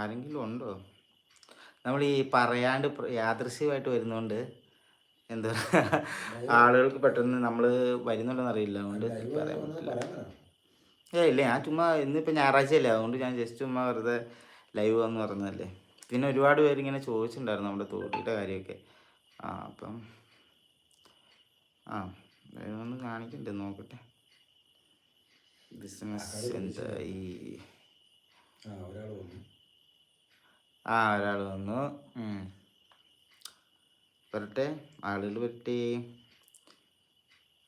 ആരെങ്കിലും ഉണ്ടോ? നമ്മൾ ഈ പറയാണ്ട് യാദൃശ്യമായിട്ട് വരുന്നോണ്ട് എന്താ ആളുകൾക്ക് പെട്ടെന്ന് നമ്മൾ വരുന്നുണ്ടെന്ന് അറിയില്ല. അതുകൊണ്ട് പറയാൻ പറ്റില്ല. ഏ ഇല്ല ഞാൻ ചുമ്മാ ഇന്നിപ്പോൾ ഞായറാഴ്ച അല്ലേ അതുകൊണ്ട് ഞാൻ ജസ്റ്റ് ചുമ്മാ വെറുതെ ലൈവ് വന്ന് പറഞ്ഞതല്ലേ. പിന്നെ ഒരുപാട് പേര് ഇങ്ങനെ ചോദിച്ചിട്ടുണ്ടായിരുന്നു നമ്മുടെ തോട്ടിയുടെ കാര്യമൊക്കെ. ആ അപ്പം ആ ഒന്ന് കാണിക്കണ്ടേ നോക്കട്ടെ. ബിസിനസ് എന്താ ഈ ആ ഒരാൾ വന്നു. വരട്ടെ. ആളുകൾ വരട്ടെ.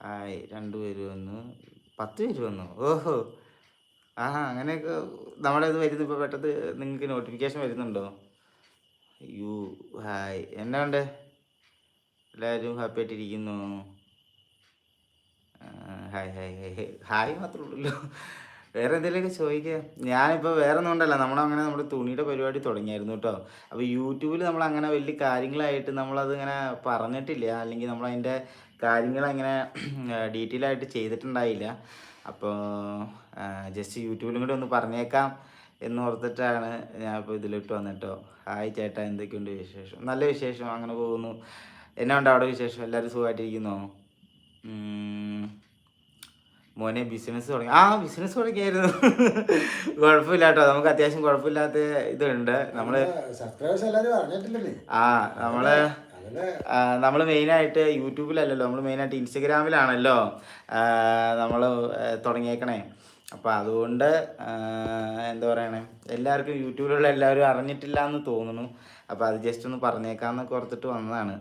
ആയി. രണ്ടുപേര് വന്നു. പത്ത് പേര് വന്നു. ഓഹോ. ആ അങ്ങനെയൊക്കെ നമ്മുടെ ഇത് വരുന്നു ഇപ്പോൾ പെട്ടെന്ന് നിങ്ങൾക്ക് നോട്ടിഫിക്കേഷൻ വരുന്നുണ്ടോ? You hi. എന്നാ ഉണ്ട് എല്ലാവരും happy ആയിട്ടിരിക്കുന്നു. Hi hi hi. Hi മാത്രമേ ഉള്ളൂ. വേറെ എന്തെങ്കിലുമൊക്കെ ചോദിക്കുക ഞാനിപ്പോൾ വേറെ ഒന്നും നമ്മളങ്ങനെ നമ്മുടെ തുണിയുടെ പരിപാടി തുടങ്ങിയായിരുന്നു കേട്ടോ. അപ്പോൾ യൂട്യൂബിൽ നമ്മൾ അങ്ങനെ വലിയ കാര്യങ്ങളായിട്ട് നമ്മളത് ഇങ്ങനെ പറഞ്ഞിട്ടില്ല. അല്ലെങ്കിൽ നമ്മളതിന്റെ കാര്യങ്ങൾ അങ്ങനെ ഡീറ്റെയിൽ ആയിട്ട് ചെയ്തിട്ടുണ്ടായില്ല. അപ്പോൾ ജസ്റ്റ് യൂട്യൂബിലും കൂടി ഒന്ന് പറഞ്ഞേക്കാം എന്ന് ഓർത്തിട്ടാണ് ഞാൻ ഇപ്പോൾ ഇതിലിട്ട് വന്നിട്ടോ. ഹായ് ചേട്ടാ എന്തൊക്കെയുണ്ട് വിശേഷം? നല്ല വിശേഷം അങ്ങനെ പോകുന്നു. എന്നാ ഉണ്ട് അവിടെ വിശേഷം? എല്ലാവരും സുഖമായിട്ടിരിക്കുന്നോ. മോനെ ബിസിനസ് തുടങ്ങി. ആ ബിസിനസ് തുടങ്ങിയായിരുന്നു. കുഴപ്പമില്ല കേട്ടോ നമുക്ക് അത്യാവശ്യം കുഴപ്പമില്ലാത്ത ഇതുണ്ട്. നമ്മൾ ആ നമ്മൾ നമ്മൾ മെയിനായിട്ട് യൂട്യൂബിലല്ലല്ലോ. നമ്മൾ മെയിനായിട്ട് ഇൻസ്റ്റഗ്രാമിലാണല്ലോ നമ്മൾ തുടങ്ങിയേക്കണേ. അപ്പോൾ അതുകൊണ്ട് എന്താ പറയണേ? എല്ലാവർക്കും യൂട്യൂബിലുള്ള എല്ലാവരും അറിഞ്ഞിട്ടില്ല എന്ന് തോന്നുന്നു. അപ്പോൾ അത് ജസ്റ്റ് ഒന്ന് പറഞ്ഞേക്കാന്നൊക്കെ ഓർത്തിട്ട് വന്നതാണ്.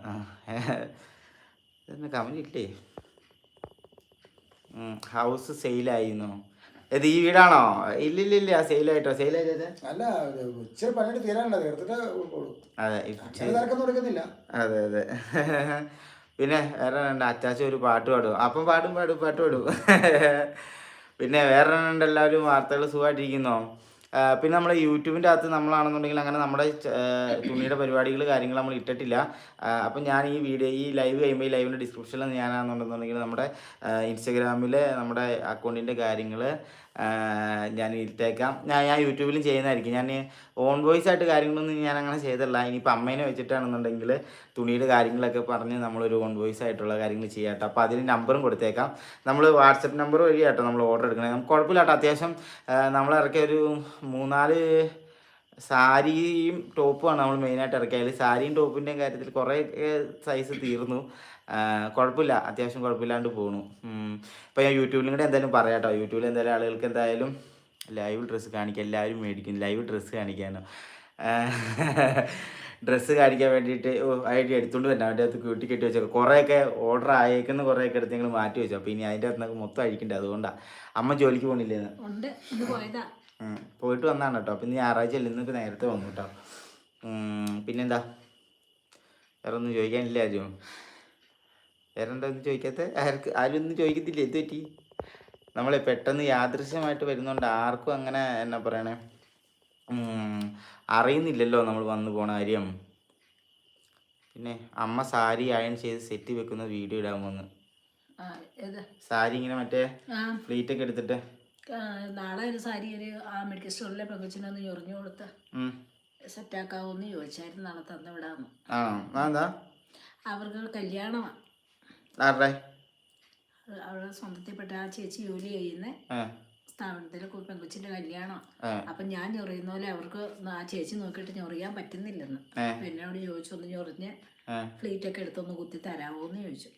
കമന്റ് ഇല്ലേ? ഹൗസ് സെയിലായിരുന്നു ഇത് ഈ വീടാണോ? ഇല്ലില്ലില്ല സെയിലായിട്ടോ സെയിലായിട്ട് അല്ല ഇച്ചിരി പണിയിട്ട് തീരാനുള്ളത് അതെ അതെ അതെ. പിന്നെ വേറെ രണ്ട് അച്ചാച്ച ഒരു പാട്ട് പാടും. അപ്പം പാടും പാടും പാട്ട് പാടും. പിന്നെ വേറെ രണ്ടെല്ലാവരും എല്ലാവരും വാർത്തകൾ സുഖമായിട്ടിരിക്കുന്നോ? പിന്നെ നമ്മൾ യൂട്യൂബിന്റെ അകത്ത് നമ്മളാണെന്നുണ്ടെങ്കിൽ അങ്ങനെ നമ്മുടെ തുണിയുടെ പരിപാടികൾ കാര്യങ്ങൾ നമ്മൾ ഇട്ടിട്ടില്ല. അപ്പം ഞാൻ ഈ വീഡിയോ ഈ ലൈവ് കഴിയുമ്പോൾ ഈ ലൈവിന്റെ ഡിസ്ക്രിപ്ഷനിൽ ഞാനാണെന്നുണ്ടെന്നുണ്ടെങ്കിൽ നമ്മുടെ ഇൻസ്റ്റഗ്രാമിലെ നമ്മുടെ അക്കൗണ്ടിന്റെ കാര്യങ്ങൾ ഞാൻ ഇട്ടേക്കാം. ഞാൻ ഞാൻ യൂട്യൂബിലും ചെയ്യുന്നതായിരിക്കും. ഞാൻ ഓൺ വോയിസ് ആയിട്ട് കാര്യങ്ങളൊന്നും ഞാൻ അങ്ങനെ ചെയ്തില്ല ഇനിയിപ്പോൾ അമ്മേനെ വെച്ചിട്ടാണെന്നുണ്ടെങ്കിൽ തുണിയുടെ കാര്യങ്ങളൊക്കെ പറഞ്ഞ് നമ്മളൊരു ഓൺ വോയിസ് ആയിട്ടുള്ള കാര്യങ്ങൾ ചെയ്യാം അപ്പോൾ അതിന് നമ്പറും കൊടുത്തേക്കാം. നമ്മൾ വാട്സപ്പ് നമ്പർ വഴി കേട്ടോ നമ്മൾ ഓർഡർ എടുക്കണേ. നമുക്ക് കുഴപ്പമില്ല കേട്ടോ അത്യാവശ്യം നമ്മൾ ഇറക്കിയ ഒരു മൂന്നാൽ സാരിയും ടോപ്പുമാണ് നമ്മൾ മെയിനായിട്ട് ഇറക്കിയത് സാരിയും ടോപ്പിന്റെയും കാര്യത്തിൽ കുറേ സൈസ് തീർന്നു. കുഴപ്പമില്ല. അത്യാവശ്യം കുഴപ്പമില്ലാണ്ട് പോണു. ഇപ്പോൾ ഞാൻ യൂട്യൂബിലും കൂടെ എന്തായാലും പറയാം കേട്ടോ യൂട്യൂബിൽ എന്തായാലും ആളുകൾക്ക് എന്തായാലും ലൈവ് ഡ്രസ്സ് കാണിക്കാൻ എല്ലാവരും മേടിക്കും. Live dress കാണിക്കാനോ. ഡ്രസ്സ് കാണിക്കാൻ വേണ്ടിയിട്ട് ഐഡിയ എടുത്തുകൊണ്ട് തന്നെ അതിന്റെ അകത്ത് കൂട്ടി കെട്ടി വെച്ചേക്കും. കുറേയൊക്കെ ഓർഡർ ആയേക്കുന്ന കുറേയൊക്കെ എടുത്ത് ഞങ്ങൾ മാറ്റി വെച്ചു. അപ്പോൾ ഇനി അതിന്റെ അകത്ത് മൊത്തം അഴിക്കണ്ടേ? അതുകൊണ്ടാണ് അമ്മ ജോലിക്ക് പോണില്ലേന്ന്? പോയിട്ട് വന്നാണ് കേട്ടോ അപ്പം ഇനി ഞായറാഴ്ച അല്ല? ഇന്നിപ്പോൾ നേരത്തെ വന്നു കേട്ടോ പിന്നെന്താ? വേറെ ഒന്നും ചോദിക്കാനില്ല ആരും വേറെ എന്താ ഒന്നും ചോദിക്കാത്ത? ആർക്ക് ആരും ഒന്നും ചോദിക്കത്തില്ല? എന്ത് പറ്റി? നമ്മളെ പെട്ടെന്ന് യാദൃശ്യമായിട്ട് വരുന്നോണ്ട് ആർക്കും അങ്ങനെ എന്നാ പറയണേ? അറിയുന്നില്ലല്ലോ നമ്മൾ വന്നു പോണ കാര്യം. പിന്നെ അമ്മ സാരി അയൺ ചെയ്ത് സെറ്റ് വെക്കുന്ന വീഡിയോ ഇടാൻ വന്ന് സാരി ഇങ്ങനെ മറ്റേ ഫ്ലീറ്റ് ഒക്കെ എടുത്തിട്ട്. നാളെ ഒരു സാരി ഒരു മെഡിക്കൽ സ്റ്റോറിലെ പെങ്കൊച്ചിനൊന്ന് ഞൊറിഞ്ഞു കൊടുത്ത. സെറ്റാക്കാവോന്ന് ചോദിച്ചായിരുന്നു. നാളെ തന്നു എന്താ അവർക്ക് കല്യാണമാണ് ആരുടെ? അവളുടെ സ്വന്തത്തിൽപ്പെട്ട ആ ചേച്ചി ജോലി ചെയ്യുന്ന സ്ഥാപനത്തിലെ പെങ്കുച്ചിന്റെ കല്യാണം അപ്പൊ ഞാൻ ഞൊറിയുന്ന പോലെ അവർക്ക് ആ ചേച്ചി നോക്കിയിട്ട് ഞൊറിയാൻ പറ്റുന്നില്ലെന്ന്. പിന്നെ എന്നോട് ചോദിച്ചു ഒന്ന് ഞൊറിഞ്ഞ് ഫ്ലീറ്റ് ഒക്കെ എടുത്തൊന്ന് കുത്തി തരാമോന്ന് ചോദിച്ചു.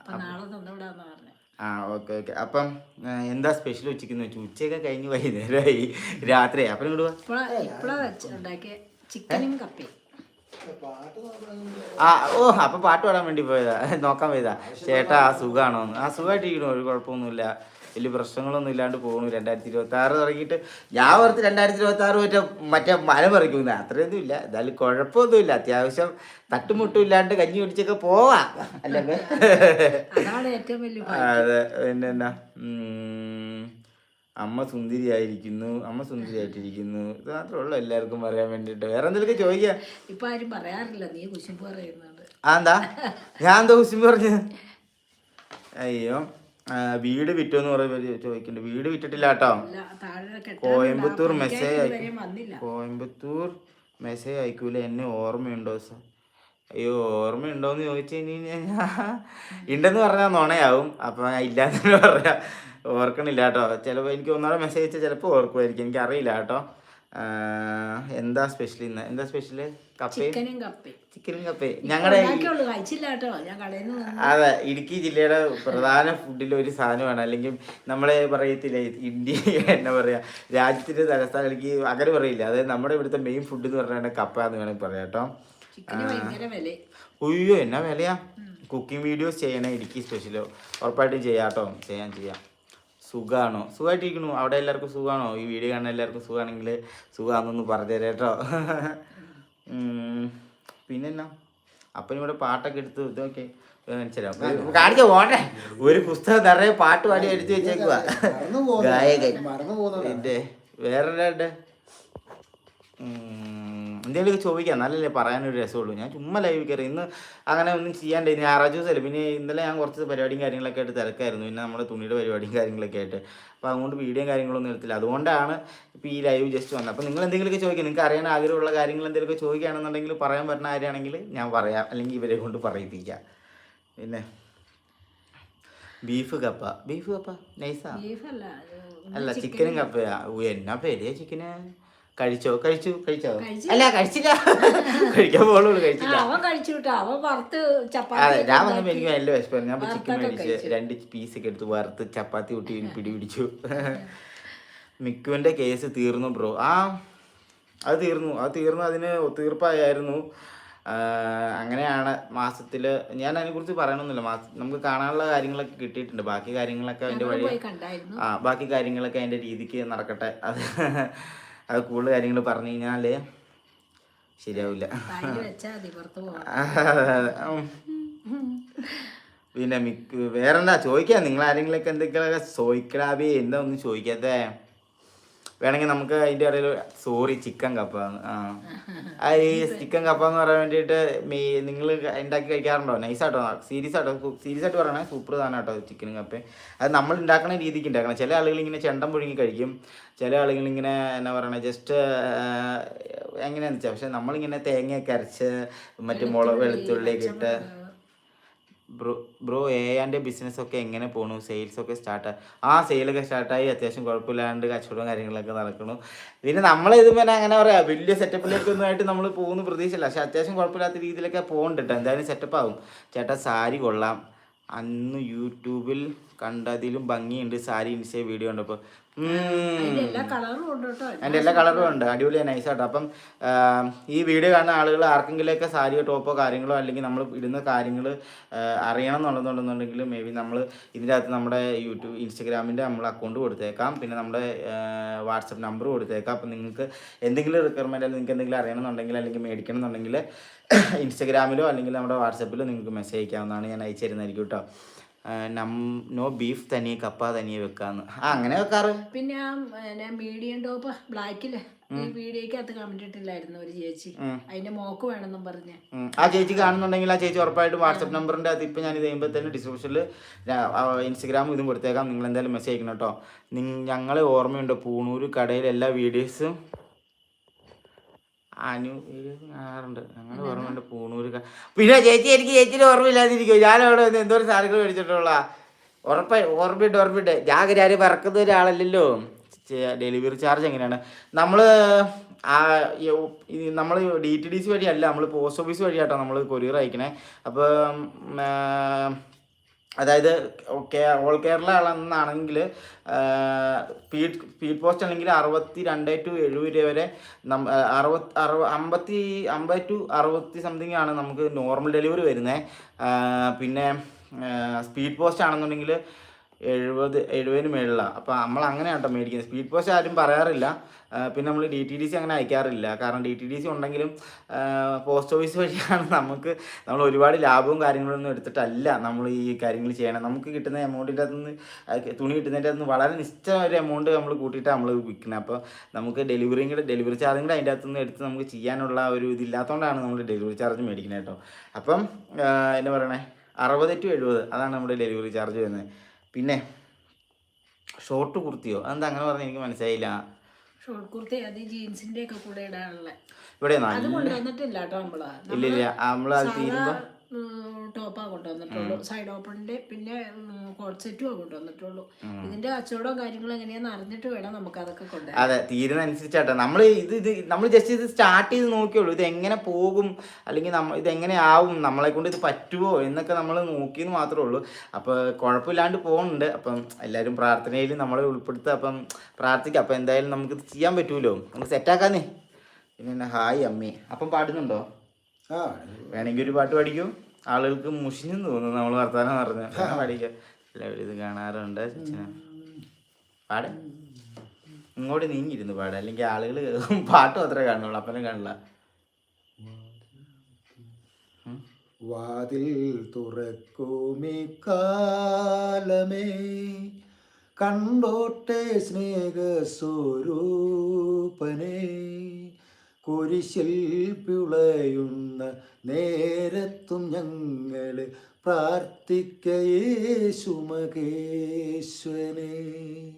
അപ്പൊ നാളെ തന്നു വിടാമെന്ന് പറഞ്ഞു. ആ ഓക്കെ ഓക്കെ. അപ്പം എന്താ സ്പെഷ്യൽ ഉച്ചയ്ക്ക് വെച്ചു? ഉച്ചയൊക്കെ കഴിഞ്ഞ് വൈകുന്നേരമായി. രാത്രി അപ്പം ഇങ്ങോട്ട് ചിക്കനും കപ്പയും. ആ ഓ അപ്പൊ പാട്ട് പാടാൻ വേണ്ടി പോയതാ. നോക്കാൻ പോയതാ. ചേട്ടാ ആ സുഖമാണോ ആ സുഖമായിട്ടിരിക്കണു ഒരു കുഴപ്പമൊന്നുമില്ല. വലിയ പ്രശ്നങ്ങളൊന്നും ഇല്ലാണ്ട് പോകണു രണ്ടായിരത്തി ഇരുപത്തി ആറ് തുടങ്ങിയിട്ട് ഞാൻ ഓർത്ത് രണ്ടായിരത്തി ഇരുപത്തി ആറ് മറ്റേ മറ്റേ മല പറിക്കുന്നു അത്രയൊന്നും ഇല്ല. എന്തായാലും കുഴപ്പമൊന്നുമില്ല. അത്യാവശ്യം തട്ടുമുട്ടും ഇല്ലാണ്ട് കഞ്ഞി കുടിച്ചൊക്കെ പോവാ. അല്ലെങ്കിൽ അതെ. പിന്നെന്നാ? ഉം, അമ്മ സുന്ദരിയായിരിക്കുന്നു അമ്മ സുന്ദരിയായിട്ടിരിക്കുന്നു. ഇത് മാത്രമേ ഉള്ളൂ എല്ലാവർക്കും പറയാൻ വേണ്ടിയിട്ട്. വേറെ എന്തെങ്കിലും ചോദിക്കാം? ഇപ്പൊ ആരും പറയാറില്ല. നീ കുശുമ്പ് പറയുന്നുണ്ട്. ആ എന്താ? ഞാൻ എന്താ കുശുമ്പ് പറഞ്ഞു? അയ്യോ വീട് വിറ്റോ എന്ന് പറയുമ്പോൾ ചോദിക്കുന്നുണ്ട് വീട് വിറ്റിട്ടില്ല കേട്ടോ. കോയമ്പത്തൂർ മെസ്സേജ് അയക്കും. കോയമ്പത്തൂർ മെസ്സേജ് അയക്കൂല? എന്നെ ഓർമ്മയുണ്ടോ സാർ? അയ്യോ ഓർമ്മയുണ്ടോ എന്ന് ചോദിച്ചു കഴിഞ്ഞ് കഴിഞ്ഞാൽ ഉണ്ടെന്ന് പറഞ്ഞാൽ നുണയാവും. അപ്പം ഇല്ലാന്ന് പറയാം. ഓർക്കണില്ല കേട്ടോ. ചിലപ്പോൾ എനിക്ക് ഒന്നാമത് മെസ്സേജ് അയച്ചാൽ ചിലപ്പോൾ ഓർക്കുമായിരിക്കും എനിക്ക് അറിയില്ല കേട്ടോ എന്താ സ്പെഷ്യൽ ഇന്ന്? എന്താ സ്പെഷ്യൽ ചിക്കനും കപ്പയും. ഞങ്ങളുടെ അതെ ഇടുക്കി ജില്ലയുടെ പ്രധാന ഫുഡിൽ ഒരു സാധനമാണ്. അല്ലെങ്കിൽ നമ്മളെ പറയത്തില്ല ഇന്ത്യ എന്നാ പറയാ രാജ്യത്തിന്റെ തലസ്ഥാനിക്ക് അങ്ങനെ പറയില്ല. അതായത് നമ്മുടെ ഇവിടുത്തെ മെയിൻ ഫുഡ് എന്ന് പറഞ്ഞാൽ കപ്പ എന്ന് വേണമെങ്കിൽ പറയാം കേട്ടോ. ഉയ്യോ എന്നാ വിലയാ? കുക്കിംഗ് വീഡിയോസ് ചെയ്യണേ ഇടുക്കി സ്പെഷ്യലോ ഉറപ്പായിട്ടും ചെയ്യാം കേട്ടോ. ചെയ്യാൻ ചെയ്യാം. സുഖമാണോ സുഖമായിട്ടിരിക്കണു അവിടെ എല്ലാവർക്കും സുഖമാണോ ഈ വീഡിയോ കാണാൻ എല്ലാവർക്കും സുഖമാണെങ്കിൽ സുഖമാണെന്നൊന്ന് പറഞ്ഞുതരാം കേട്ടോ. പിന്നെ പിന്നെന്നാ? അപ്പം ഇവിടെ പാട്ടൊക്കെ എടുത്ത് ഇതൊക്കെ കാണിച്ച പോട്ടെ ഒരു പുസ്തകം നിറയെ പാട്ട് പാടി എടുത്തു വെച്ചേക്കുവാ. ഗായകൻ. വേറെ ഒരാളുടെ എന്തെങ്കിലുമൊക്കെ ചോദിക്കാം. നല്ലല്ലേ പറയാനൊരു രസമുള്ളൂ. ഞാൻ ചുമ്മാ ലൈവ് കയറി. ഇന്ന് അങ്ങനെ ഒന്നും ചെയ്യാണ്ട് ഞായറാഴ്ച ദിവസമല്ലേ. പിന്നെ ഇന്നലെ ഞാൻ കുറച്ച് പരിപാടിയും കാര്യങ്ങളൊക്കെ ആയിട്ട് തിരക്കായിരുന്നു. പിന്നെ നമ്മുടെ തുണിയുടെ പരിപാടിയും കാര്യങ്ങളൊക്കെ ആയിട്ട്. അപ്പോൾ അതുകൊണ്ട് വീഡിയോയും കാര്യങ്ങളൊന്നും എടുത്തില്ല. അതുകൊണ്ടാണ് ഇപ്പോൾ ഈ ലൈവ് ജസ്റ്റ് വന്നത്. അപ്പോൾ നിങ്ങൾ എന്തെങ്കിലുമൊക്കെ ചോദിക്കാം. നിങ്ങൾക്ക് അറിയാൻ ആഗ്രഹമുള്ള കാര്യങ്ങൾ എന്തെങ്കിലുമൊക്കെ ചോദിക്കുകയാണെന്നുണ്ടെങ്കിൽ പറയാൻ പറ്റുന്ന കാര്യമാണെങ്കിൽ ഞാൻ പറയാം. അല്ലെങ്കിൽ ഇവരെ കൊണ്ട് പറയിപ്പിക്കാം. പിന്നെ ബീഫ് കപ്പ. ബീഫ് കപ്പ? നൈസാ അല്ല ചിക്കനും കപ്പയാ. എന്നാ പേടിയാ ചിക്കന് കഴിച്ചോ? കഴിച്ചു? കഴിച്ചോ? അല്ല കഴിച്ചില്ല. കഴിക്കാൻ പോകുള്ളൂ കഴിച്ചില്ല. അവൻ കഴിച്ചു കേട്ടോ. അവൻ വറുത്ത് ചപ്പാത്തി ഞാൻ വന്നപ്പോ എനിക്ക് നല്ല വിശപ്പായിരുന്നു. ഞാൻ ചിക്കൻ മേടിച്ച് രണ്ട് പീസ് ഒക്കെ എടുത്ത് വറുത്ത് ചപ്പാത്തി കൂട്ടി പിടി പിടിച്ചു മിക്കുവിന്റെ കേസ് തീർന്നു ബ്രോ ആ അത് തീർന്നു. അത് തീർന്നു അതിന് ഒത്തീർപ്പായിരുന്നു ആ, അങ്ങനെയാണ് മാസത്തിൽ ഞാൻ അതിനെക്കുറിച്ച് പറയണമെന്നില്ല മാസ നമുക്ക് കാണാനുള്ള കാര്യങ്ങളൊക്കെ കിട്ടിയിട്ടുണ്ട്. ബാക്കി കാര്യങ്ങളൊക്കെ അതിന്റെ വഴി ആ ബാക്കി കാര്യങ്ങളൊക്കെ അതിന്റെ രീതിക്ക് നടക്കട്ടെ. അത് അത് കൂടുതൽ കാര്യങ്ങൾ പറഞ്ഞു കഴിഞ്ഞാൽ ശരിയാവില്ല. പിന്നെ മിക്ക വേറെന്താ ചോദിക്കാം? നിങ്ങൾ ആരെങ്കിലൊക്കെ എന്തൊക്കെയൊക്കെ ചോദിക്കടാബി എന്താ ഒന്നും ചോദിക്കാത്തേ? വേണമെങ്കിൽ നമുക്ക് അതിന്റെ ഇടയിൽ സോറി ചിക്കൻ കപ്പ. ആ. ഈ ചിക്കൻ കപ്പ എന്ന് പറയാൻ വേണ്ടിയിട്ട് നിങ്ങൾ ഉണ്ടാക്കി കഴിക്കാറുണ്ടോ? നൈസായിട്ടോ സീരിയസ് ആട്ടോ. സീരിയസ് ആയിട്ട് പറയണേ. സൂപ്പർ സാധനം കേട്ടോ ചിക്കൻ കപ്പയും അത് നമ്മൾ ഉണ്ടാക്കുന്ന രീതിക്ക് ഉണ്ടാക്കണം. ചില ആളുകൾ ഇങ്ങനെ ചെണ്ടം പുഴുങ്ങി കഴിക്കും. ചില ആളുകൾ ഇങ്ങനെ എന്നാ പറയണേ ജസ്റ്റ് എങ്ങനെയാണെന്ന് വെച്ചാൽ പക്ഷെ നമ്മളിങ്ങനെ തേങ്ങയൊക്കെ അരച്ച് മറ്റു മുളക് വെളുത്തുള്ളിയൊക്കെ ഇട്ട് ബ്രോ ബ്രോ എ ആന്റെ ബിസിനസ്സൊക്കെ എങ്ങനെ പോണു? സെയിൽസൊക്കെ സ്റ്റാർട്ടായി സ്റ്റാർട്ട് ആ സെയിലൊക്കെ സ്റ്റാർട്ടായി അത്യാവശ്യം കുഴപ്പമില്ലാണ്ട് കച്ചവടവും കാര്യങ്ങളൊക്കെ നടക്കണു. പിന്നെ നമ്മൾ പിന്നെ അങ്ങനെ പറയാം വലിയ സെറ്റപ്പിലേക്ക് ഒന്നും ആയിട്ട് നമ്മൾ പോകുന്ന പ്രതീക്ഷയില്ല. പക്ഷെ അത്യാവശ്യം കുഴപ്പമില്ലാത്ത രീതിയിലൊക്കെ പോകണ്ട കേട്ടോ എന്തായാലും സെറ്റപ്പ് ആവും. ചേട്ടാ സാരി കൊള്ളാം. അന്ന് യൂട്യൂബിൽ കണ്ടതിലും ഭംഗിയുണ്ട്. സാരി ഇൻസ്റ്റ വീഡിയോ ഉണ്ട് അതിന്റെ എല്ലാ കളറും ഉണ്ട് അടിപൊളി അതിന്റെ എല്ലാ കളറും ഉണ്ട്. അടിപൊളി നൈസാട്ടോ അപ്പം ഈ വീഡിയോ കാണുന്ന ആളുകൾ ആർക്കെങ്കിലുമൊക്കെ സാരിയോ ടോപ്പോ കാര്യങ്ങളോ അല്ലെങ്കിൽ നമ്മൾ ഇടുന്ന കാര്യങ്ങൾ അറിയണം എന്നുള്ളതുണ്ടെന്നുണ്ടെങ്കിൽ മേ ബി നമ്മൾ ഇതിന്റെ അകത്ത് നമ്മുടെ യൂട്യൂബ് ഇൻസ്റ്റഗ്രാമിന്റെ നമ്മൾ അക്കൗണ്ട് കൊടുത്തേക്കാം. പിന്നെ നമ്മുടെ വാട്സപ്പ് നമ്പർ കൊടുത്തേക്കാം. അപ്പം നിങ്ങൾക്ക് എന്തെങ്കിലും റിക്വയർമെന്റ് അല്ലെങ്കിൽ നിങ്ങൾക്ക് എന്തെങ്കിലും അറിയണമെന്നുണ്ടെങ്കിൽ അല്ലെങ്കിൽ മേടിക്കണം എന്നുണ്ടെങ്കിൽ ഇൻസ്റ്റഗ്രാമിലോ അല്ലെങ്കിൽ നമ്മുടെ വാട്സപ്പിലോ നിങ്ങൾക്ക് മെസ്സേജ് അയക്കാവുന്നതാണ് ഞാൻ അയച്ചു തരുന്നതായിരിക്കും കേട്ടോ. നം നോ ബീഫ് തനിയെ കപ്പ തനിയെ വെക്കാന്ന്. ആ അങ്ങനെ വെക്കാറ്? പിന്നെ ആ മീഡിയം ടോപ്പ് ബ്ലാക്കിൽ. വീഡിയോക്കകത്ത് കമന്റ് ഇട്ടില്ലായിരുന്നു ഒരു ചേച്ചി. അതിന്റെ മോക്ക് വേണമെന്നും പറഞ്ഞ്. ആ ചേച്ചി കാണുന്നുണ്ടെങ്കിൽ ആ ചേച്ചി ഉറപ്പായിട്ടും വാട്സപ്പ് നമ്പറിന്റെ അത് ഇപ്പൊ ഞാൻ ഇത് ചെയ്യുമ്പോൾ തന്നെ ഡിസ്ക്രിപ്ഷനിൽ ഇൻസ്റ്റഗ്രാമും ഇതും കൊടുത്തേക്കാം. നിങ്ങൾ എന്തായാലും മെസ്സേജ് അയക്കണം കേട്ടോ. ഞങ്ങളെ ഓർമ്മയുണ്ട് പൂണൂര് കടയിൽ എല്ലാ വീഡിയോസും അനു ഞങ്ങൾ ഞങ്ങൾ ഓർമ്മയുണ്ട് പൂണൂര് പിന്നെ ചേച്ചി എനിക്ക് ചേച്ചിയുടെ ഓർമ്മയില്ലാതിരിക്കും ഞാൻ അവിടെ വന്ന് എന്തോ ഒരു സാധനങ്ങൾ മേടിച്ചിട്ടുള്ള ഉറപ്പ ഓർമ്മയുണ്ട് ഓർമ്മയുണ്ട്. ജാഗര ആരും പറക്കുന്ന ഒരാളല്ലല്ലോ. ഡെലിവറി ചാർജ് എങ്ങനെയാണ്? നമ്മൾ ആ നമ്മൾ ഡി ടി ഡി സി വഴിയല്ല നമ്മൾ പോസ്റ്റ് ഓഫീസ് വഴിയാട്ടോ നമ്മൾ കൊറിയർ അയക്കണേ. അപ്പം അതായത് ഓൾ കേരള ആണെന്നാണെങ്കിൽ സ്പീഡ് സ്പീഡ് പോസ്റ്റ് അല്ലെങ്കിൽ അറുപത്തി രണ്ട് ടു എഴുപത് രൂപ വരെ നം അറുപത് അറുപ അമ്പത്തി അമ്പത് ടു അറുപത്തി സംതിങ് ആണ് നമുക്ക് നോർമൽ ഡെലിവറി വരുന്നത് പിന്നെ സ്പീഡ് പോസ്റ്റ് ആണെന്നുണ്ടെങ്കിൽ എഴുപത് എഴുപതിന് മേളിലാണ് അപ്പോൾ നമ്മൾ അങ്ങനെ കേട്ടോ മേടിക്കുന്നത് സ്പീഡ് പോസ്റ്റ് ആരും പറയാറില്ല. പിന്നെ നമ്മൾ ഡി ടി ഡി സി അങ്ങനെ അയക്കാറില്ല. കാരണം ഡി ടി ഡി സി ഉണ്ടെങ്കിലും പോസ്റ്റ് ഓഫീസ് വഴിയാണ് നമുക്ക് നമ്മൾ ഒരുപാട് ലാഭവും കാര്യങ്ങളൊന്നും എടുത്തിട്ടല്ല നമ്മൾ ഈ കാര്യങ്ങൾ ചെയ്യണം. നമുക്ക് കിട്ടുന്ന എമൗണ്ടിന്റെ അകത്ത് നിന്ന് തുണി കിട്ടുന്നതിന്റെ അകത്ത് നിന്ന് വളരെ നിശ്ചയ ഒരു എമൗണ്ട് നമ്മൾ കൂട്ടിയിട്ടാണ് നമ്മൾ വിൽക്കുന്നത് അപ്പോൾ നമുക്ക് ഡെലിവറിയും കൂടെ ഡെലിവറി ചാർജും കൂടെ അതിന്റെ അകത്തുനിന്ന് എടുത്ത് നമുക്ക് ചെയ്യാനുള്ള ഒരു ഇതില്ലാത്തതുകൊണ്ടാണ് നമ്മൾ ഡെലിവറി ചാർജ് മേടിക്കുന്നത് കേട്ടോ അപ്പം എന്നെ പറയണേ? അറുപത് ടു എഴുപത് അതാണ് നമ്മുടെ ഡെലിവറി ചാർജ് വരുന്നത്. പിന്നെ ഷോർട്ട് കുർത്തിയോ? അതെന്താ അങ്ങനെ പറഞ്ഞ? എനിക്ക് മനസ്സിലായില്ല. ഷോർട്ട് കുർത്തി അത് ജീൻസിന്റെ ഒക്കെ കൂടെ ഇടാനുള്ള. ഇവിടെ ഇല്ല ഇല്ല നമ്മളത് തീരുമ്പോ ടോപ്പാ കൊണ്ടുവന്നിട്ടുള്ളൂ. സൈഡ് ഓപ്പണിന്റെ പിന്നെ കോട്ട് സെറ്റും കൊണ്ടുവന്നിട്ടുള്ളൂ. ഇതിന്റെ കച്ചവടവും കാര്യങ്ങളും എങ്ങനെയാന്ന് അറിഞ്ഞിട്ട് വേണം നമുക്ക് അതൊക്കെ കൊണ്ടുവരാൻ. അതെ തീരുന്ന അനുസരിച്ചാട്ടോ നമ്മൾ ഇത് ഇത് നമ്മൾ ജസ്റ്റ് ഇത് സ്റ്റാർട്ട് ചെയ്ത് നോക്കിയുള്ളൂ. ഇത് എങ്ങനെ പോകും? അല്ലെങ്കിൽ നമ്മൾ ഇത് എങ്ങനെ ആവും? നമ്മളെ കൊണ്ട് ഇത് പറ്റുമോ എന്നൊക്കെ നമ്മൾ നോക്കിയെന്ന് മാത്രമേ ഉള്ളൂ. അപ്പോൾ കുഴപ്പമില്ലാണ്ട് പോകുന്നുണ്ട് അപ്പം എല്ലാവരും പ്രാർത്ഥനയിൽ നമ്മളെ ഉൾപ്പെടുത്തുക. അപ്പം പ്രാർത്ഥിക്കുക അപ്പം എന്തായാലും നമുക്ക് ഇത് ചെയ്യാൻ പറ്റുമല്ലോ നമുക്ക് സെറ്റാക്കാന്നേ പിന്നെ ഹായ് അമ്മേ. അപ്പം പാടുന്നുണ്ടോ? ആ വേണമെങ്കിൽ ഒരു പാട്ട് പാടിക്കൂ. ആളുകൾക്ക് മുഷിഞ്ഞു തോന്നുന്നു നമ്മൾ വർത്താനം പറഞ്ഞ. പഠിക്കാം ഇത് കാണാറുണ്ട്. പാടെ പാട്. ഇങ്ങോട്ട് നീങ്ങിയിരുന്നു പാടെ. അല്ലെങ്കിൽ ആളുകൾ പാട്ട് മാത്രമേ കാണുള്ളൂ അപ്പനും കാണില്ല വാതിൽ തുറക്കുമി കാലമേ. കണ്ടോട്ടെ സ്നേഹസ്വരൂപനെ. കുരിശിൽ പിളയുന്ന നേരത്തും ഞങ്ങൾ പ്രാർത്ഥിക്കയേശുമകേശ്വനെ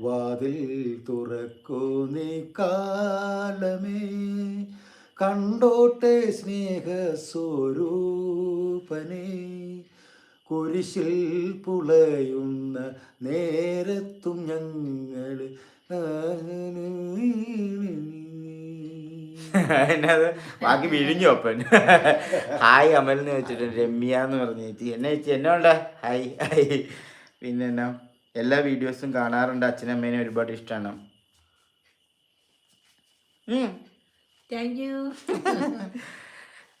വാതിൽ തുറക്കൂ നീ കാലമേ. കണ്ടോട്ടെ സ്നേഹസ്വരൂപനെ. കുരിശിൽ പുളയുന്ന നേരത്തും ഞങ്ങൾ എന്നത് ബാക്കി വിഴിഞ്ഞു അപ്പൻ ഹായ് അമൽ എന്ന് വെച്ചിട്ടുണ്ട് രമ്യ എന്ന് പറഞ്ഞു. ചേച്ചി എന്നെ ചേച്ചി എന്നെ ഉണ്ട്? Hi hi. പിന്നെ എന്നാ? എല്ലാ വീഡിയോസും കാണാറുണ്ട്. അച്ഛനമ്മേനെ ഒരുപാട് ഇഷ്ടമാണ്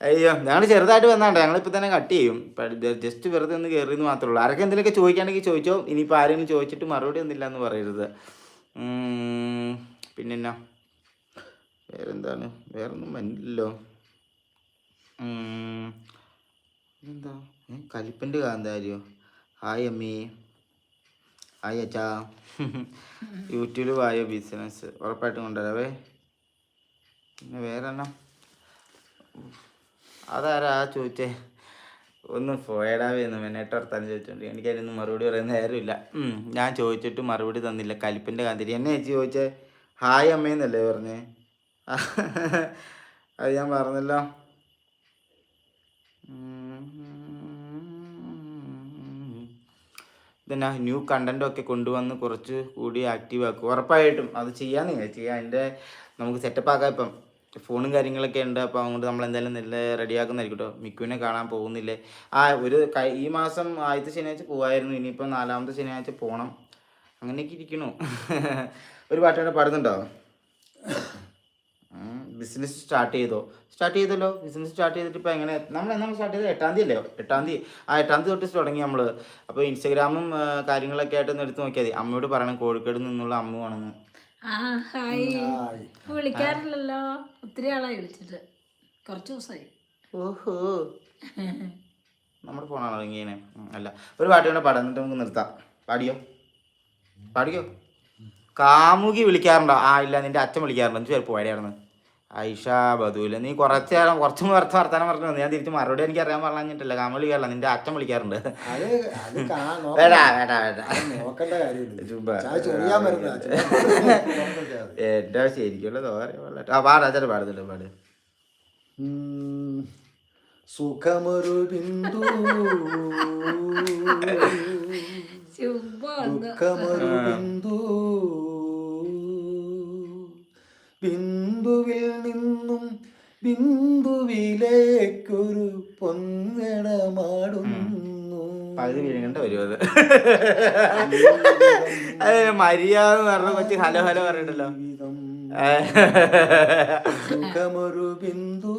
അയ്യോ ഞങ്ങൾ ചെറുതായിട്ട് വന്നാണ്ട്. ഞങ്ങളിപ്പോൾ തന്നെ കട്ട് ചെയ്യും. ജസ്റ്റ് വെറുതെ ഒന്ന് കയറി എന്ന് മാത്രമേ ഉള്ളൂ. ആരൊക്കെ എന്തെങ്കിലുമൊക്കെ ചോദിക്കുകയാണെങ്കിൽ ചോദിച്ചോ. ഇനിയിപ്പോൾ ആരെങ്കിലും ചോദിച്ചിട്ട് മറുപടി ഒന്നുമില്ല എന്ന് പറയരുത് പിന്നെന്നാ വേറെന്താണ്? വേറൊന്നും വന്നില്ലല്ലോ. ഉം, എന്താ കലിപ്പന്റെ കാന്താരിയോ? ഹായ് അമ്മി. ഹായ് അച്ഛാ. യൂട്യൂബിൽ വായോ ബിസിനസ്. ഉറപ്പായിട്ടും കൊണ്ടുവരാവേ. പിന്നെ വേറെ എണ്ണം അതാരാ ചോദിച്ചേ? ഒന്ന് പോയടാവേന്ന് മെനേട്ട് വർത്താനം ചോദിച്ചോണ്ട്. എനിക്ക് അതിനൊന്നും മറുപടി പറയാൻ നേരമില്ല. ഞാൻ ചോദിച്ചിട്ട് മറുപടി തന്നില്ല. കലിപ്പന്റെ കാന്തിരി. എന്നെ ചോദിച്ചേ? ഹായ് അമ്മയെന്നല്ലേ പറഞ്ഞേ? അത് ഞാൻ പറഞ്ഞല്ലോ പിന്നെ ന്യൂ കണ്ടന്റ് ഒക്കെ കൊണ്ടുവന്ന് കുറച്ച് കൂടി ആക്റ്റീവ് ആക്കും. ഉറപ്പായിട്ടും അത് ചെയ്യാന്ന് ചെയ്യാം അതിന്റെ നമുക്ക് സെറ്റപ്പ് ആക്കാം ഇപ്പം. ഫോണും കാര്യങ്ങളൊക്കെ ഉണ്ട്. അപ്പോൾ അതുകൊണ്ട് നമ്മൾ എന്തായാലും നല്ല റെഡിയാക്കുന്നതായിരിക്കും കേട്ടോ മിക്കുവിനെ കാണാൻ പോകുന്നില്ലേ? ആ ഒരു ഈ മാസം ആദ്യത്തെ ശനിയാഴ്ച പോവായിരുന്നു. ഇനിയിപ്പോൾ നാലാമത്തെ ശനിയാഴ്ച പോകണം അങ്ങനെയൊക്കെ ഇരിക്കണു. ഒരു പാട്ടുകൂടെ പാടുന്നുണ്ടോ? ബിസിനസ് സ്റ്റാർട്ട് ചെയ്തോ? സ്റ്റാർട്ട് ചെയ്തല്ലോ. ബിസിനസ് സ്റ്റാർട്ട് ചെയ്തിട്ട് ഇപ്പോൾ എങ്ങനെ? നമ്മൾ എന്നാണ് സ്റ്റാർട്ട് ചെയ്തത്? എട്ടാം തീയതി അല്ലേ? എട്ടാം തീയതി. ആ എട്ടാം തീയതി തൊട്ട് തുടങ്ങി നമ്മൾ അപ്പോൾ ഇൻസ്റ്റഗ്രാമും കാര്യങ്ങളൊക്കെ ആയിട്ട് ഒന്ന് എടുത്ത് നോക്കിയാൽ മതി. അമ്മയോട് പറയണം കോഴിക്കോട് നിന്നുള്ള അമ്മ വേണമെന്ന് ആ ഹായ്. ഹായ്. വിളിക്കാറില്ലല്ലോ. ഒത്തിരി ആളായി വിളിച്ചിട്ട്. കുറച്ച് ദിവസമായി ഓഹോ. നമ്മുടെ ഫോണാണോ ഇങ്ങനെ അല്ല. ഒരു പാട്ട് വേണം പാടാം. എന്നിട്ട് നമുക്ക് നിർത്താം. പാടിയോ? പാടിയോ കാമുകി വിളിക്കാറുണ്ടോ? ആ ഇല്ല. നിന്റെ അച്ഛൻ വിളിക്കാറുണ്ടോ. എന്ന് ചേർപ്പ് പോയായിരുന്നു ഐഷ ബദൂല നീ കുറച്ച് നേരം കുറച്ചും കുറച്ച് വർത്താനം പറഞ്ഞു ഞാൻ തിരിച്ച് മറുപടി എനിക്ക് അറിയാൻ പറഞ്ഞിട്ടില്ല. കാമ വിളിക്കാറില്ല. നിന്റെ അച്ഛൻ വിളിക്കാറുണ്ട്. വേടാ വേടാ വേടാ. എന്റെ ശരിക്കുള്ള തോര ആ പാടാ ചേട്ടാ പാടുന്നുണ്ട് പാട്. സുഖമൊരു ബിന്ദു. സുഖമൊരു ബിന്ദു. ബിന്ദു ബിന്ദുവിൽ നിന്നും ബിന്ദുവിലേക്കൊരു പൊങ്ങണമാടുന്നു പകുതി വീഴണ്ട വരും അത്. അത് മര്യാദ എന്ന് പറഞ്ഞ കൊച്ചു ഹലോ ഹലോ പറഞ്ഞിട്ടല്ലോ. സുഖമൊരു ബിന്ദു.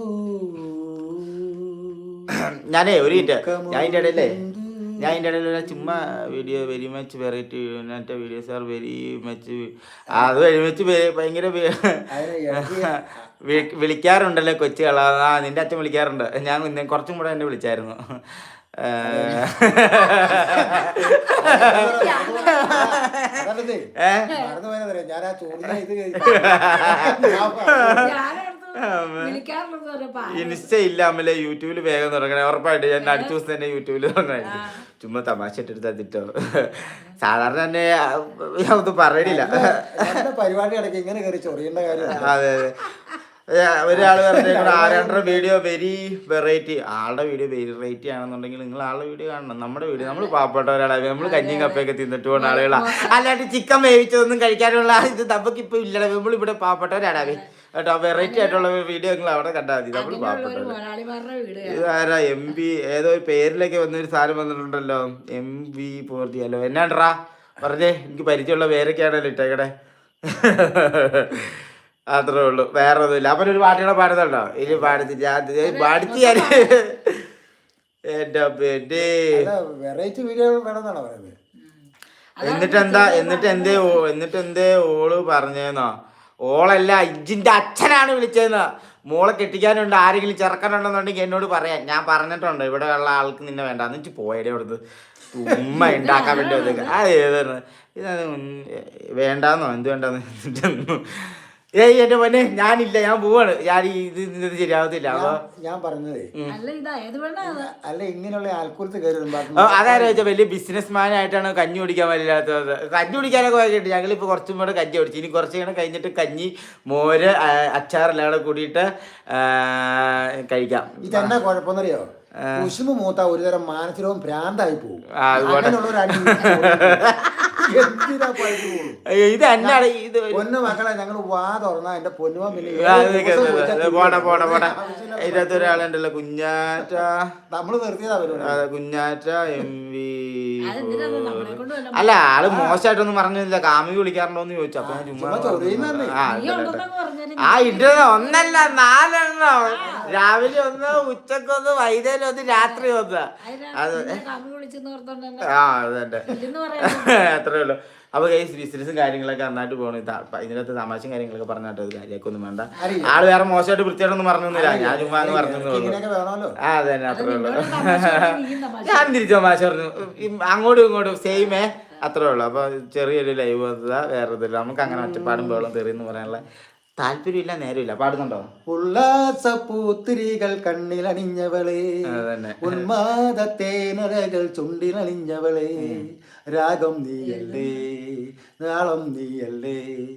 ഞാനേ ഒരു മിനിറ്റ്. ഞാൻ അതിന്റെ ഇടയിലേ. ഞാൻ അതിന്റെ ഇടയിൽ ചുമ്മാ വീഡിയോ വെരി മച്ച് വെറൈറ്റി മറ്റേ വീഡിയോസ് ആർ വെരി മച്ച് അത് വെരി മച്ച് ഭയങ്കര വിളിക്കാറുണ്ടല്ലോ കൊച്ചുകൾ ആ നിന്റെ അച്ഛൻ വിളിക്കാറുണ്ട്. ഞാൻ കുറച്ചും കൂടെ എന്നെ വിളിച്ചായിരുന്നു. ഏ, ഇൻസ്റ്റ ഇല്ല അമ്മലെ യൂട്യൂബിൽ വേഗം തുടങ്ങണേ. ഉറപ്പായിട്ട് ഞാൻ അടുത്ത ദിവസം തന്നെ യൂട്യൂബിൽ തുടങ്ങണേ ചുമ്മാ തമാശ ഇട്ടിട്ട് തന്നിട്ടോ. സാധാരണ തന്നെ ഞാൻ ഒന്നും പറയണില്ല. പരിപാടി ഇടയ്ക്ക് ഇങ്ങനെ കയറി ചൊറിയേണ്ട കാര്യം അതെ അതെ. ഒരാൾ ഒരാൾ ആരാണ്ട ആരാണ്ടര വീഡിയോ വെരി വെറൈറ്റി ആളുടെ വീഡിയോ വെറൈറ്റി ആണെന്നുണ്ടെങ്കിൽ നിങ്ങൾ ആളുടെ വീഡിയോ കാണണം. നമ്മുടെ വീഡിയോ നമ്മൾ ഒരാളായി നമ്മൾ കഞ്ഞിയും കപ്പയൊക്കെ തിന്നിട്ട് പോകുന്ന ആളുകളാണ് അല്ലാണ്ട് ചിക്കൻ വേവിച്ചതൊന്നും കഴിക്കാനുള്ള ഇത് നമുക്ക് ഇപ്പൊ ഇല്ലട. നമ്മൾ ഇവിടെ പാവപ്പെട്ടവരാടാവേ കേട്ടോ വെറൈറ്റി ആയിട്ടുള്ള വീഡിയോ നിങ്ങൾ അവിടെ കണ്ടാൽ മതി. നമ്മൾ അങ്ങനെയുള്ള ഒരു പാവപ്പെട്ടവർ മലയാളിമാരുടെ വീട് ഇത് ആരാ? എം ബി ഏതോ ഒരു പേരിലേക്ക് വന്നൊരു സാധനം വന്നിട്ടുണ്ടല്ലോ. എം വി പൂർത്തിയല്ലോ എന്നാണ്ടാ പറഞ്ഞേ എനിക്ക് പരിചയമുള്ള പേരൊക്കെയാണല്ലോ ഇട്ടേക്കടെ അത്രേ ഉള്ളൂ. വേറെ ഒന്നുമില്ല അപ്പൊ ഒരു പാട്ടിയുടെ പാടുന്നുണ്ടോ? ഇനി ഞാൻ പാടിച്ച് ഞാൻ എന്റെ പിന്നെ വെറൈറ്റി വീഡിയോ വേണമെന്നാണ് പറയുന്നത്? എന്നിട്ട് എന്താ എന്നിട്ട് എന്തേ എന്നിട്ട് എന്തേ ഓൾ പറഞ്ഞേന്നോ? ഓളല്ല ഇജിന്റെ അച്ഛനാണ് വിളിച്ചതെന്ന്. മോളെ കെട്ടിക്കാനുണ്ട് ആരെങ്കിലും ചെറുക്കനുണ്ടെന്നുണ്ടെങ്കിൽ എന്നോട് പറയാം. ഞാൻ പറഞ്ഞിട്ടുണ്ട് ഇവിടെ ഉള്ള ആൾക്ക് നിന്നെ വേണ്ട. എന്നിട്ട് പോയടെ അവിടുന്ന്. ഉമ്മ ഉണ്ടാക്കാൻ വേണ്ടി ആ ഏതാണ് ഇതാണ് വേണ്ടാന്നോ? എന്ത് വേണ്ടാന്ന്? ഏയ് എന്റെ പൊന്നെ ഞാനില്ല ഞാൻ പോവാണ്. ഞാൻ ഇത് ഇത് ശരിയാവത്തില്ല. അപ്പൊ ഞാൻ- പറഞ്ഞത്. അല്ല ഇതാ ഏത് വെള്ളം അത്? അല്ല ഇങ്ങനെയുള്ള ആൾക്കൂലത്ത് കയറി അതാരോ വെച്ചാൽ വലിയ ബിസിനസ് മാൻ ആയിട്ടാണ് കഞ്ഞി കുടിക്കാൻ പറ്റില്ലാത്തത് കഞ്ഞി കുടിക്കാനൊക്കെ ഞങ്ങൾ ഇപ്പൊ കുറച്ചും കൂടെ കഞ്ഞി കുടിച്ചു. ഇനി കുറച്ച് കൂടെ കഴിഞ്ഞിട്ട് കഞ്ഞി മോര് അച്ചാറെല്ലാം കൂടെ കൂടിയിട്ട് കഴിക്കാം. ഇതെന്നാ കുഴപ്പമെന്നറിയോ? കുശുമ്പ് മൂത്ത ഒരുതരം മാനസികവും ഭ്രാന്തായി പോകും ഇത് എന്നാണ് ഇത് പൊന്നു മക്കളെ ഞങ്ങൾ വാ തുറന്നാ എന്റെ പൊന്നുവാ പിന്നെ പോണ പോട്ടെ ആവശ്യമില്ല. ഇതിനകത്ത് ഒരാളുണ്ടല്ലോ കുഞ്ഞാറ്റ. നമ്മൾ നിർത്തിയതാ പരിപാടി. അതെ, കുഞ്ഞാറ്റ എം വി അല്ല ആൾ മോശമായിട്ടൊന്നും പറഞ്ഞില്ല. കാമി വിളിക്കാറുണ്ടോ എന്ന് ചോദിച്ചു. അപ്പൊ ഞാൻ ചുമ്മാ ആ ഇട്ടത് ഒന്നല്ല നാലെണ്ണോ. രാവിലെ ഒന്ന് ഉച്ചക്കൊന്ന് വൈകുന്നേരം ഒന്ന് രാത്രി ഒന്ന്. അത് ആ അതെ അത്ര അത്രേ ഉള്ളൂ അപ്പൊ സീരിയസ് ബിസിനസ്സും കാര്യങ്ങളൊക്കെ നന്നായിട്ട് പോകണം ഇതിനകത്ത് തമാശയും കാര്യങ്ങളൊക്കെ പറഞ്ഞിട്ട് അത് കാര്യമൊക്കെ ഒന്നും വേണ്ട. ആൾ വേറെ മോശമായിട്ട് വൃത്തിയായിട്ടൊന്നും പറഞ്ഞൊന്നുമില്ല. ഞാൻ ചുമ്മാ എന്ന് പറഞ്ഞു ആ വേണമല്ലോ തന്നെ അതന്നെ അത്രേ ഉള്ളൂ. ഞാൻ തിരിച്ചു തമാശ പറഞ്ഞു. അങ്ങോട്ടും ഇങ്ങോട്ടും സെയിമേ അത്രേ ഉള്ളൂ. അപ്പൊ ചെറിയൊരു ലൈവ് വന്നതാ വേറെ ഇതില്ല. നമുക്ക് അങ്ങനെ ഒറ്റപ്പാടും വേളം തെറിയെന്ന് പറയാനുള്ള താല്പര്യമില്ല നേരമില്ല. പാടുന്നുണ്ടോ? ഉല്ലാസ പൂത്തിരികൾ കണ്ണിലണിഞ്ഞവളെ. അതന്നെ. ഉന്മാദത്തേനരകൾ ചുണ്ടിലണിഞ്ഞവളെ. രാഗം നീയല്ലേ? നാളം നീയല്ലേ?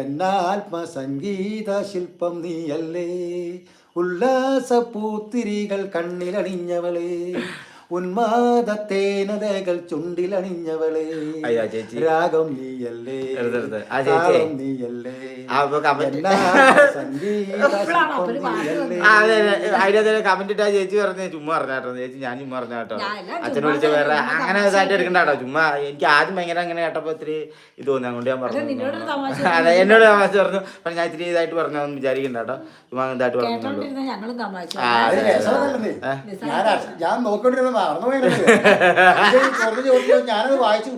എന്നാത്മസംഗീത ശില്പം നീയല്ലേ? ഉല്ലാസ പൂത്തിരികൾ കണ്ണിലണിഞ്ഞവളെ. ഉന്മാദത്തേനരകൾ ചുണ്ടിലണിഞ്ഞവളെ. രാഗം നീയല്ലേ. താളം നീയല്ലേ. അതിനകത്ത് കമന്റ് ഇട്ടാ ചേച്ചി പറഞ്ഞ ചുമ്മാ പറഞ്ഞാട്ടോ ചേച്ചി. ഞാൻ ചുമ്മാ പറഞ്ഞാട്ടോ അച്ഛൻ അച്ഛനെ വിളിച്ച വേറെ അങ്ങനെ ഇതായിട്ട് എടുക്കണ്ടാട്ടോ ചുമ്മാ എനിക്ക് ആദ്യം ഭയങ്കര അങ്ങനെ കേട്ടപ്പോ ഇത്തിരി ഇത് തോന്നി. അങ്ങോട്ട് ഞാൻ പറഞ്ഞു. അതെ എന്നോട് തമാശ പറഞ്ഞു. പക്ഷെ ഞാൻ ഇത്തിരി ഇതായിട്ട് പറഞ്ഞു വിചാരിക്കണ്ടോ ചുമ്മാ ഇതായിട്ട് പറഞ്ഞു. ഞാൻ അ- ഞാനത് വായിച്ചു.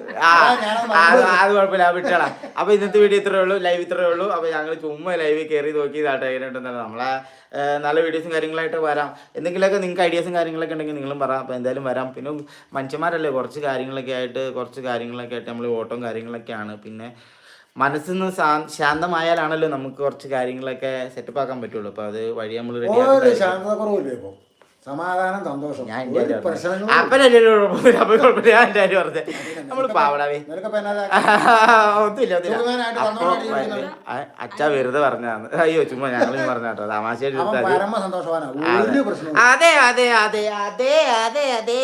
അതാ കുഴപ്പമില്ല അത് വിട്ടോളാം അപ്പൊ ഇന്നത്തെ വീഡിയോ ഇത്രേ ഉള്ളൂ ലൈവ് ഇത്രേ ഉള്ളൂ. അപ്പൊ ഞങ്ങൾ ചുമ്മാ ലൈവ് കയറി നോക്കി എങ്ങനെയുണ്ടെന്നല്ല നമ്മളെ നല്ല വീഡിയോസും കാര്യങ്ങളായിട്ട് വരാം. എന്തെങ്കിലുമൊക്കെ നിങ്ങൾക്ക് ഐഡിയാസും കാര്യങ്ങളൊക്കെ ഉണ്ടെങ്കിൽ നിങ്ങളും പറയാം അപ്പോൾ എന്തായാലും വരാം. പിന്നെ മനുഷ്യന്മാരല്ലേ കുറച്ച് കാര്യങ്ങളൊക്കെ ആയിട്ട് കുറച്ച് കാര്യങ്ങളൊക്കെ ആയിട്ട് നമ്മൾ ഓട്ടവും കാര്യങ്ങളൊക്കെയാണ് പിന്നെ മനസ്സിന്ന് നിന്ന് ശാന്തമായാലാണല്ലോ നമുക്ക് കുറച്ച് കാര്യങ്ങളൊക്കെ സെറ്റപ്പ് ആക്കാൻ പറ്റുള്ളൂ. അപ്പോൾ അത് വഴി നമ്മൾ റെഡി ഇപ്പൊ? സമാധാനം സന്തോഷം. ഞാൻ പറഞ്ഞത് നമ്മൾ പാവടാവേ ഒന്നുമില്ല അച്ഛ വെറുതെ പറഞ്ഞാന്ന് അയ്യോ ചുമ്മാ ഞങ്ങളും പറഞ്ഞാട്ടോ തമാശയായിട്ട് അതെ. അതെ അതെ അതെ അതെ അതെ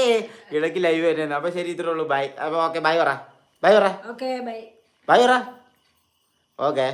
ഇടയ്ക്ക് ലൈവ് വരുന്നത് അപ്പൊ ശരി ഇത്രേ ഉള്ളൂ. ബൈ അപ്പൊ ഓക്കെ ബൈ പറ. ബൈ പറ. ഓക്കെ ബൈ ബൈ പറ. ഓക്കെ